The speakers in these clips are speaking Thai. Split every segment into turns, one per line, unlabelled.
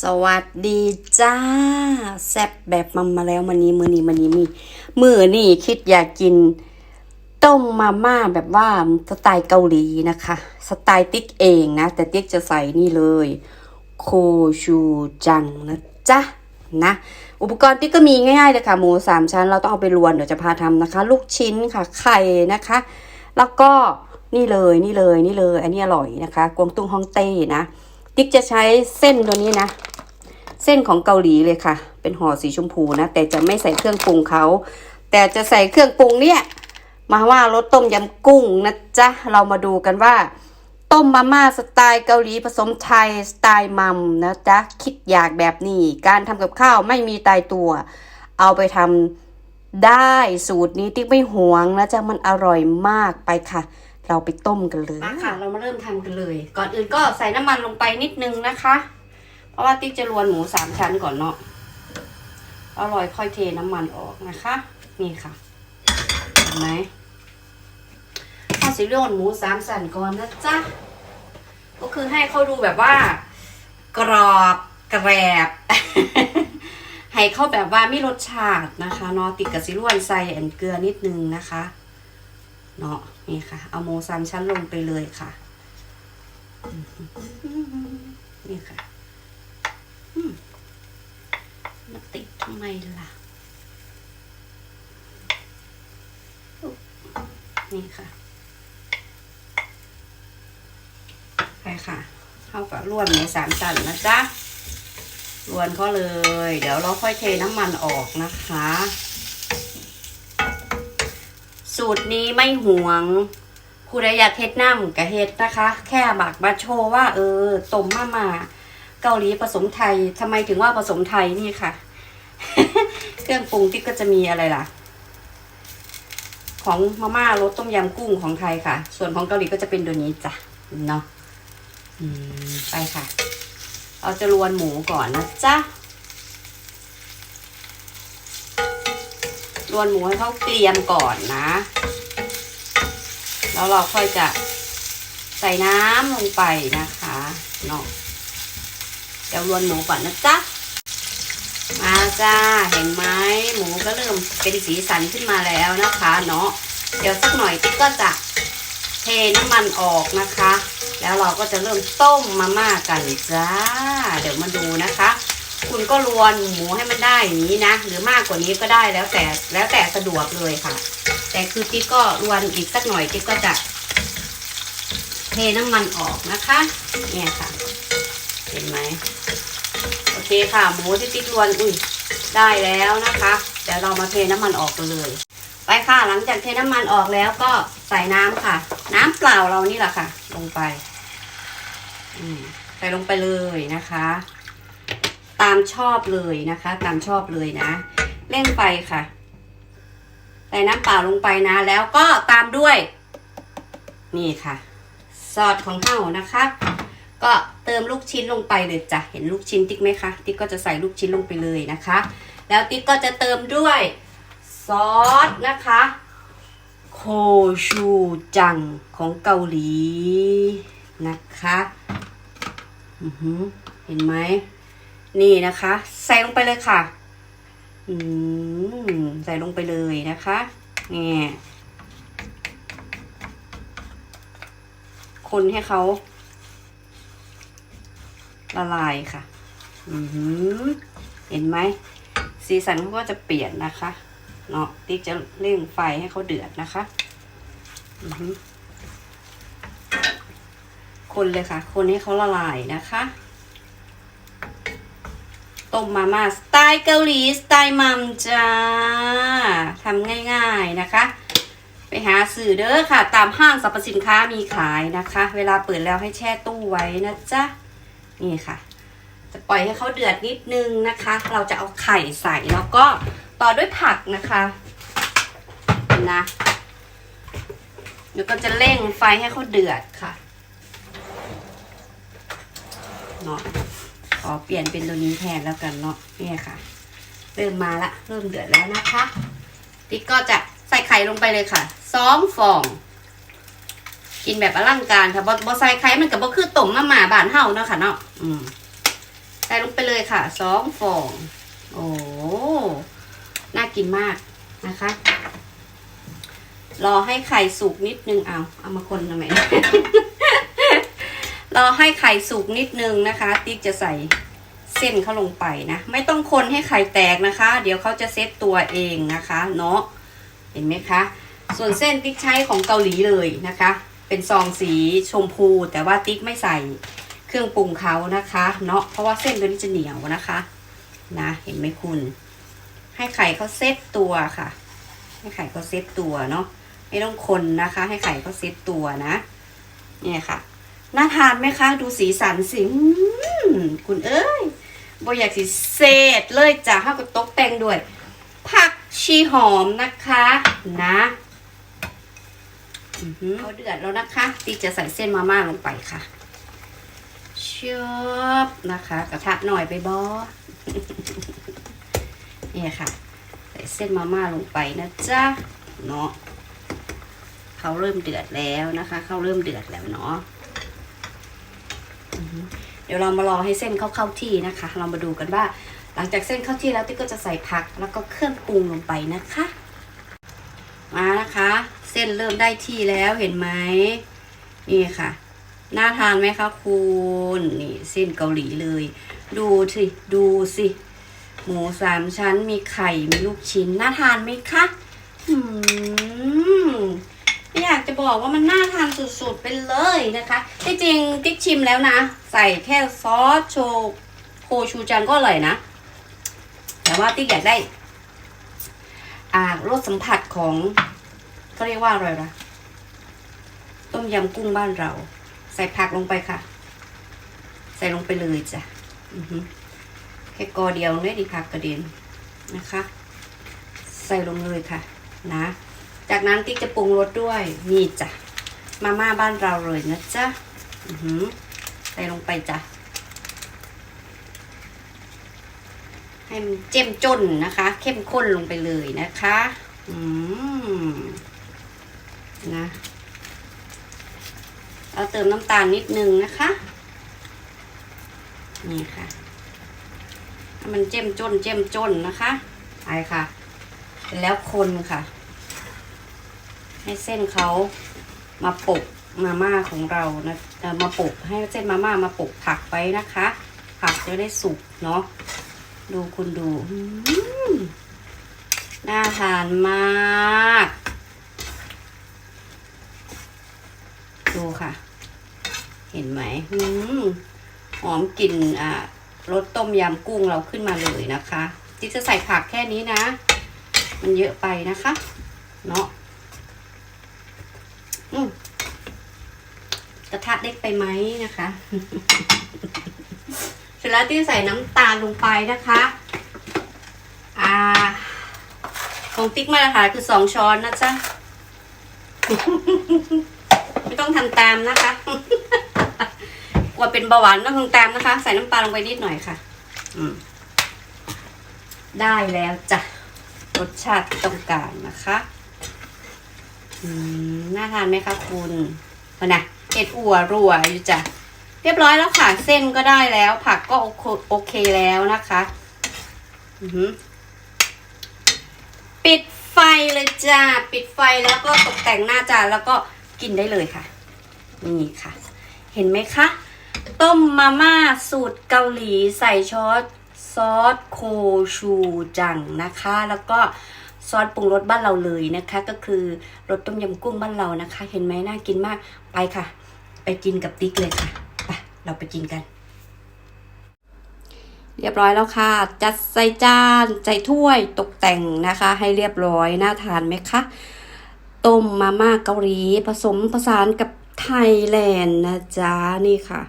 สวัสดีจ้า แซ่บแบบมัมมาแล้วมันนี้มือนี้มันนี้มีมือนี่คิดอยากกิน ต้มมาม่าแบบว่าสไตล์เกาหลีนะคะ สไตล์ติ๊กเองนะ แต่ติ๊กจะใส่นี่เลย โคชูจังนะจ๊ะนะอุปกรณ์ติ๊กก็มีง่ายๆเลยค่ะ หมูสามชั้น เราต้องเอาไปรวนเดี๋ยวจะพาทำนะคะ ลูกชิ้นค่ะไข่นะคะ แล้วก็นี่เลยนี่เลยนี่เลย อันนี้อร่อยนะคะ กวางตุ้งฮ่องเต้นะติ๊กจะใช้เส้นตัวนี้นะ ส้นของเกาหลีเลยค่ะ เป็นห่อสีชมพูนะ แต่จะไม่ใส่เครื่องปรุงเขาแต่จะใส่เครื่องปรุงเนี่ย มาว่ารสต้มยำกุ้งนะจ๊ะ เรามาดูกันว่า ต้มมาม่าสไตล์เกาหลีผสมไทยสไตล์มัมนะจ๊ะ คิดอยากแบบนี้ การทำกับข้าวไม่มีตายตัว เอาไปทำได้สูตรนี้ติ๊กไม่หวงนะจ๊ะ มันอร่อยมากไปค่ะ เราไปต้มกันเลยมาค่ะ เรามาเริ่มทำกันเลย ก่อนอื่นก็ใส่น้ำมันลงไปนิดนึงนะคะ ราะว่าติ๊กจะรวนหมูสามชั้นก่อนเนาะอร่อยค่อยเทน้ำมันออกนะคะ นี่ค่ะ เห็นไหมข้าวสีรวนหมูสามสันก่อนนะจ๊ะ ก็คือให้เขาดูแบบว่า กรอบแกรบให้เขาแบบว่ามีรสชาตินะคะเนาะติดกับสิรวนใส่แอนเกลือนิดนึงนะคะเนาะนี่ค่ะ เอาหมูสามชั้นลงไปเลยค่ะ นี่ค่ะ มาติดทำ ไมล่ะ นี่ค่ะไปค่ะเข้ากับร่วนหมูสามชั้นนะจ๊ะรวนเขาเลย เดี๋ยวเราค่อยเทน้ำมันออกนะคะ สูตรนี้ไม่ห่วงผู้ใดอยากเฮ็ดน้ำกับเฮ็ดนะคะ แค่หมักมาโชว์ว่า เออต้มมามาเกาหลีผสมไทยทำไมถึงว่าผสมไทยนี่ค่ะ เครื่องปรุงที่ก็จะมีอะไรล่ะ ของมาม่ารสต้มยำกุ้งของไทยค่ะ ส่วนของเกาหลีก็จะเป็นตัวนี้จ้ะเนาะไปค่ะ เราจะรวนหมูก่อนนะจ๊ะรวนหมูให้เขาเกรียมก่อนนะ แล้วเราค่อยจะใส่น้ำลงไปนะคะเนาะเดี๋ยวรวนหมูก่อนนะจ๊ะ จ้า เห็นไหมหมูก็เริ่มเป็นสีสันขึ้นมาแล้วนะคะเนาะเดี๋ยวสักหน่อยติ๊กก็จะเทน้ำมันออกนะคะ แล้วเราก็จะเริ่มต้มมาม่ากันจ้า เดี๋ยวมาดูนะคะ คุณก็รวนหมูให้มันได้อย่างนี้นะ หรือมากกว่านี้ก็ได้แล้วแต่แล้วแต่สะดวกเลยค่ะ แต่คือติ๊กก็รวนอีกสักหน่อยติ๊กก็จะเทน้ำมันออกนะคะ เนี่ยค่ะ เห็นไหมโอเคค่ะหมูที่ติ๊กรวนอุ้ย ได้แล้วนะคะ เดี๋ยวเรามาเทน้ำมันออกกันเลย ไปค่ะ หลังจากเทน้ำมันออกแล้วก็ใส่น้ำค่ะ น้ำเปล่าเรานี่แหละค่ะ ลงไปอืมใส่ลงไปเลยนะคะ ตามชอบเลยนะคะ ตามชอบเลยนะเร่งไฟค่ะ ใส่น้ำเปล่าลงไปนะ แล้วก็ตามด้วย นี่ค่ะ ซอสของเห่านะคะ ก็เติมลูกชิ้นลงไปเลยจ้ะ เห็นลูกชิ้นติ๊กไหมคะ ติ๊กก็จะใส่ลูกชิ้นลงไปเลยนะคะ แล้วติ๊กก็จะเติมด้วยซอสนะคะ โคชูจังของเกาหลีนะคะเห็นไหม นี่นะคะ ใส่ลงไปเลยค่ะใส่ลงไปเลยนะคะนี่คนให้เขา ละลายค่ะอือหือเห็นไหม สีสันเขาก็จะเปลี่ยนนะคะ เนาะติ๊กจะเร่งไฟให้เขาเดือดนะคะอือหือคนเลยค่ะ คนให้เขาละลายนะคะ ต้มมาม่าสไตล์เกาหลีสไตล์มัมจ้าทำง่ายๆนะคะ ไปหาสื่อเด้อค่ะ ตามห้างสรรพสินค้ามีขายนะคะ เวลาเปิดแล้วให้แช่ตู้ไว้นะจ๊ะ นี่ค่ะ จะปล่อยให้เขาเดือดนิดนึงนะคะ เราจะเอาไข่ใส่แล้วก็ต่อด้วยผักนะคะนะแล้วก็จะเร่งไฟให้เขาเดือดค่ะเนาะขอเปลี่ยนเป็นตัวนี้แทนแล้วกันเนาะนี่ค่ะ เริ่มมาละ เริ่มเดือดแล้วนะคะ ติ๊กก็จะใส่ไข่ลงไปเลยค่ะสองฟอง กินแบบอลังการค่ะบอบอใส่ไข่มันกับบ่คือต้มมาหมาบานเฮาเนาะค่ะเนาะอืมใส่ลงไปเลยค่ะสองฟองโอ้น่ากินมากนะคะ รอให้ไข่สุกนิดนึงเอาเอามาคนทำไมรอให้ไข่สุกนิดนึงนะคะ ติ๊กจะใส่เส้นเข้าลงไปนะ ไม่ต้องคนให้ไข่แตกนะคะ เดี๋ยวเขาจะเซตตัวเองนะคะ เนาะเห็นไหมคะ ส่วนเส้นติ๊กใช้ของเกาหลีเลยนะคะ เป็นซองสีชมพูแต่ว่าติ๊กไม่ใส่เครื่องปรุงเขานะคะเนาะเพราะว่าเส้นตัวนี้จะเหนียวนะคะนะเห็นไหมคุณ ให้ไข่เขาเซตตัวค่ะ ให้ไข่เขาเซตตัวเนาะไม่ต้องคนนะคะ ให้ไข่เขาเซตตัวนะ เนี่ยค่ะน่าทานไหมคะ ดูสีสันสิคุณเอ้ยบอยากสิเศษเลยจ้ะห้าก็ตกแต่งด้วย ผักชีหอมนะคะนะ เขาเดือดแล้วนะคะตีจะใส่เส้นมาม่าลงไปค่ะเชอบนะคะ กระทะหน่อยไปบอเนี่ยค่ะ ใส่เส้นมาม่าลงไปนะจ๊ะเนาะเขาเริ่มเดือดแล้วนะคะ เขาเริ่มเดือดแล้วเนาะเดี๋ยวเรามารอให้เส้นเข้าเข้าที่นะคะ เรามาดูกันว่า หลังจากเส้นเข้าที่แล้วติ๊กก็จะใส่ผักแล้วก็เครื่องปรุงลงไปนะคะ มานะคะ เส้นเริ่มได้ที่แล้วเห็นไหมนี่ค่ะ น่าทานไหมคะคุณนี่เส้นเกาหลีเลย ดูสิดูสิ หมูสามชั้นมีไข่มีลูกชิ้น น่าทานไหมคะอืมไม่อยากจะบอกว่ามันน่าทานสุดๆไปเลยนะคะที่จริงติ๊กชิมแล้วนะ ใส่แค่ซอสโชโคชูจังก็อร่อยนะ แต่ว่าติ๊กอยากได้ อ่ารสสัมผัสของ เขาเรียกว่าอะไรนะต้มยำกุ้งบ้านเรา ใส่ผักลงไปค่ะ ใส่ลงไปเลยจ้ะแค่กอเดียวได้ดีผักกระเด็นนะคะ ใส่ลงเลยค่ะ นะ จากนั้นติ๊กจะปรุงรสด้วยนี่จ้ะมาม่าบ้านเราเลยนะจ๊ะใส่ลงไปจ้ะให้มันเจ้มจนนะคะ เข้มข้นลงไปเลยนะคะ อืม นะ เราเติมน้ำตาลนิดนึงนะคะ นี่ค่ะให้มันเจ้มจนเจ้มจนนะคะไปค่ะ แล้วคนค่ะ ให้เส้นเขามาปกมาม่าของเรานะเอ่อมาปกให้เส้นมาม่ามาปกผักไว้นะคะ ผักจะได้สุกเนาะดูคุณดูน่าทานมาก ค่ะ เห็นไหมอืมหอมกลิ่นอ่ารสต้มยำกุ้งเราขึ้นมาเลยนะคะจิ๊จะใส่ผักแค่นี้นะ มันเยอะไปนะคะ เนาะอืมกระทะเล็กไปไหมนะคะ เสร็จแล้วที่ใส่น้ำตาลลงไปนะคะ อ่าของติ๊กมาตรฐานคือสองช้อนนะจ๊ะ ไม่ต้องทำตามนะคะกลัวเป็นเบาหวานต้องทำตามนะคะ ใส่น้ำปลาลงไปนิดหน่อยค่ะ อืม ได้แล้วจ้ะรสชาติต้องการนะคะน่าทานไหมคะคุณมานะเห็ดอัวรัวอยู่จ้ะเรียบร้อยแล้วค่ะเส้นก็ได้แล้ว ผักก็โอเคแล้วนะคะปิดไฟเลยจ้าปิดไฟแล้วก็ตกแต่งหน้าจานแล้วก็ กินได้เลยค่ะ นี่ค่ะ เห็นไหมคะ ต้มมาม่าสูตรเกาหลีใส่ชอสซอสโคชูจังนะคะ แล้วก็ซอสปรุงรสบ้านเราเลยนะคะ ก็คือรสต้มยำกุ้งบ้านเรานะคะ เห็นไหมน่ากินมากไปค่ะ ไปกินกับติ๊กเลยค่ะไปเราไปกินกัน เรียบร้อยแล้วค่ะ จัดใส่จานใส่ถ้วยตกแต่งนะคะ ให้เรียบร้อยน่าทานไหมคะ ต้มมาม่าเกาหลี ผสมผสานกับไทยแลนด์นะจ๊ะนี่ค่ะ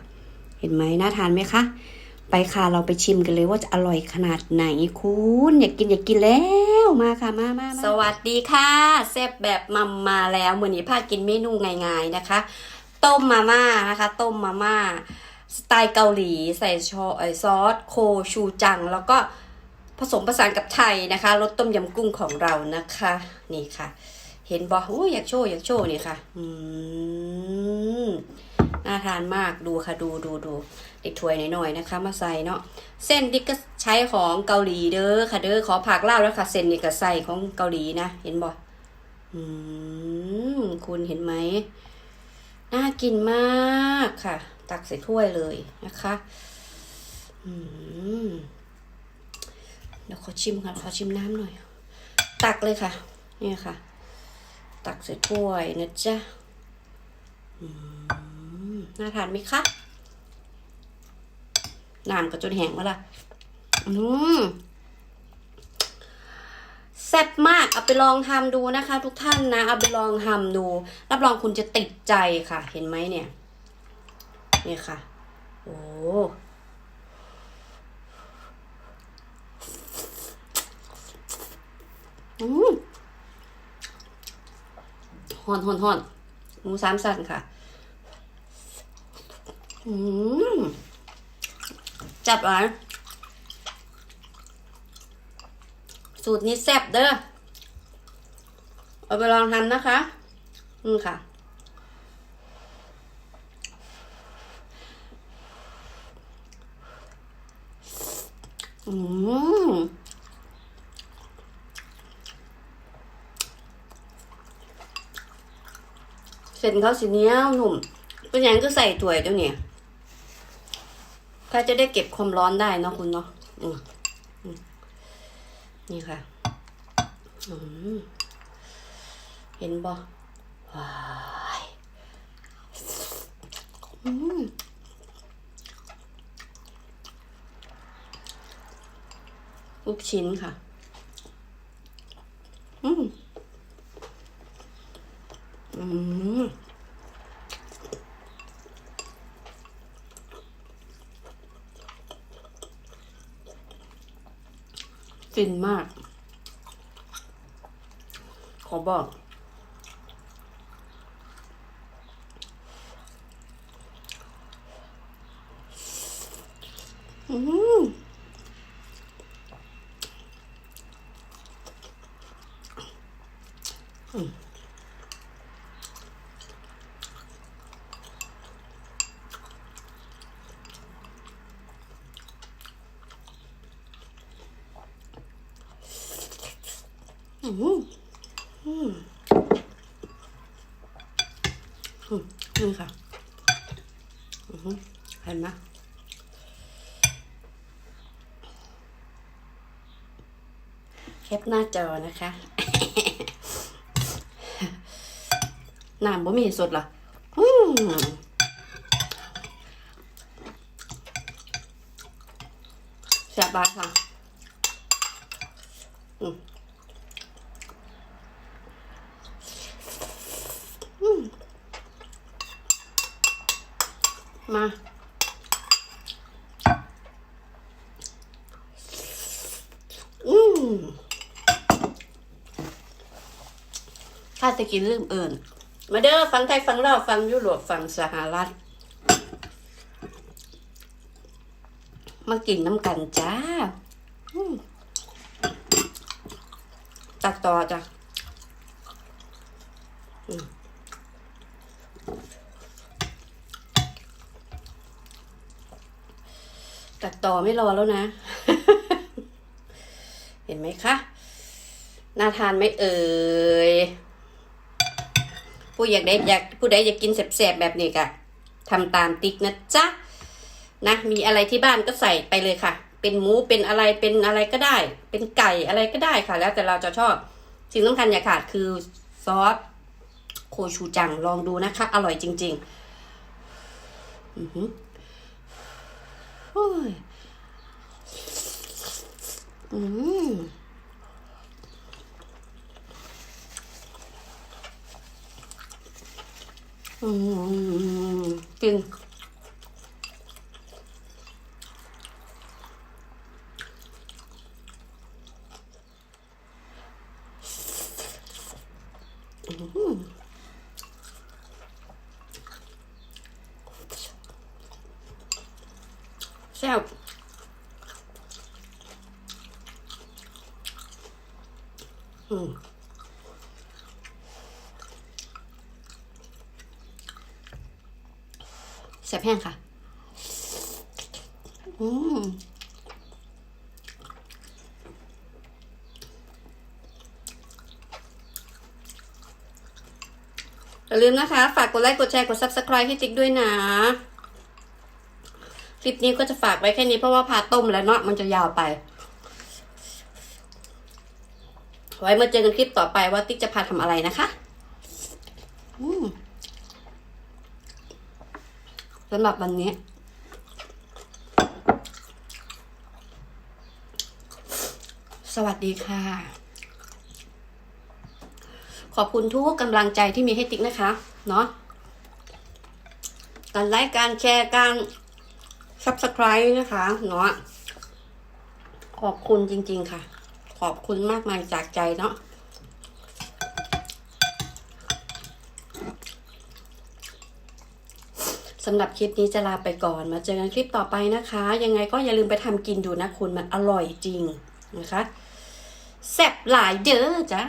เห็นไหมน่าทานไหมคะ ไปค่ะเราไปชิมกันเลยว่าจะอร่อยขนาดไหนคุณอยากกินอยากกินแล้วมาค่ะมามามาสวัสดีค่ะแซ่บแบบมัมมาแล้วมื้อนี้พากินเมนูง่ายๆนะคะ ต้มมาม่านะคะ ต้มมาม่าสไตล์เกาหลีใส่ชอซอสโคชูจัง แล้วก็ผสมผสานกับไทยนะคะรสต้มยำกุ้งของเรานะคะ นี่ค่ะ เห็นบอกอยอยากโชว์อยากโชว์เนี่ยค่ะ อืมน่าทานมากดูค่ะดูดูดูเด็กถ้วยหน่อยๆนะคะ มาใส่เนาะเส้นดิก็ใช้ของเกาหลีเด้อค่ะเด้อขอผักลาบแล้วค่ะ เส้นนี่ก็ใส่ของเกาหลีนะเห็นบ่อืมคุณเห็นไหมน่ากินมากค่ะ ตักใส่ถ้วยเลยนะคะอืมเดี๋ยวขอชิมค่ะขอชิมน้ำหน่อย ตักเลยค่ะ นี่ค่ะ ตักใส่ถ้วยนะจ๊ะน่าทานไหมคะน้ำก็จนแห้งมาละอืมแซ่บมาก เอาไปลองทำดูนะคะ ทุกท่านนะ เอาไปลองทำดู รับรองคุณจะติดใจค่ะ เห็นไหมเนี่ยนี่ค่ะ โอ้อืม ฮอนฮอนฮอนหมูสามสันค่ะอืมจับหวานสูตรนี้แซ่บเด้อเอาไปลองทำนะคะ อืมค่ะ อืม เส้นเขาสีเนี้ยหนุ่มเป็นอย่างก็ใส่ถ้วยเดี๋ยวนี้ถ้าจะได้เก็บความร้อนได้เนาะคุณเนาะอืมอืมนี่ค่ะอืมเห็นบ่ว้ายอืมลูกชิ้นค่ะ อืม อืม ฟินมาก ขอบอก อืมอืมอืมอืมอืม นี่ค่ะอือหือเห็นไหมแคปหน้าจอนะคะน้ำบ่มีสดเหรออืมแซ่บร้าค่ะ อืมอืม มา อืมถ้าจะกินลืมเอิญมาเด้อฟังไทยฟังลาวฟังยุโรปฟังสหรัฐ มากินน้ำกันจ้าตัดต่อจ้ะ ตัดต่อไม่รอแล้วนะ เห็นไหมคะน่าทานไหมเอ่ยผู้อยากได้อยากผู้ใดอยากกินแสบๆแบบนี้กะทำตามติ๊กนะจ๊ะนะมีอะไรที่บ้านก็ใส่ไปเลยค่ะ เป็นหมูเป็นอะไรเป็นอะไรก็ได้ เป็นไก่อะไรก็ได้ค่ะ แล้วแต่เราจะชอบ สิ่งสำคัญอย่าขาดคือซอสโคชูจังลองดูนะคะ อร่อยจริง ๆ อือหือโอ้ยอืมอืมกินอืม แซ่บอืมแซ่บแห้งค่ะ อืมอย่าลืมนะคะ ฝากกดไลค์ กดแชร์ กด subscribe ให้ติ๊กด้วยนะ คลิปนี้ก็จะฝากไว้แค่นี้เพราะว่าพาต้มแล้วเนาะมันจะยาวไป ไว้มาเจอกันคลิปต่อไปว่าติ๊กจะพาทำอะไรนะคะสำหรับวันนี้ สวัสดีค่ะ ขอบคุณทุกกำลังใจที่มีให้ติ๊กนะคะ เนาะการไลค์การแชร์การ subscribe นะคะเนาะขอบคุณจริง ๆ ค่ะ ขอบคุณมากมายจากใจเนาะสำหรับคลิปนี้จะลาไปก่อน มาเจอกันคลิปต่อไปนะคะ ยังไงก็อย่าลืมไปทำกินดูนะคุณมันอร่อยจริงนะคะแซ่บหลายเด้อจ้า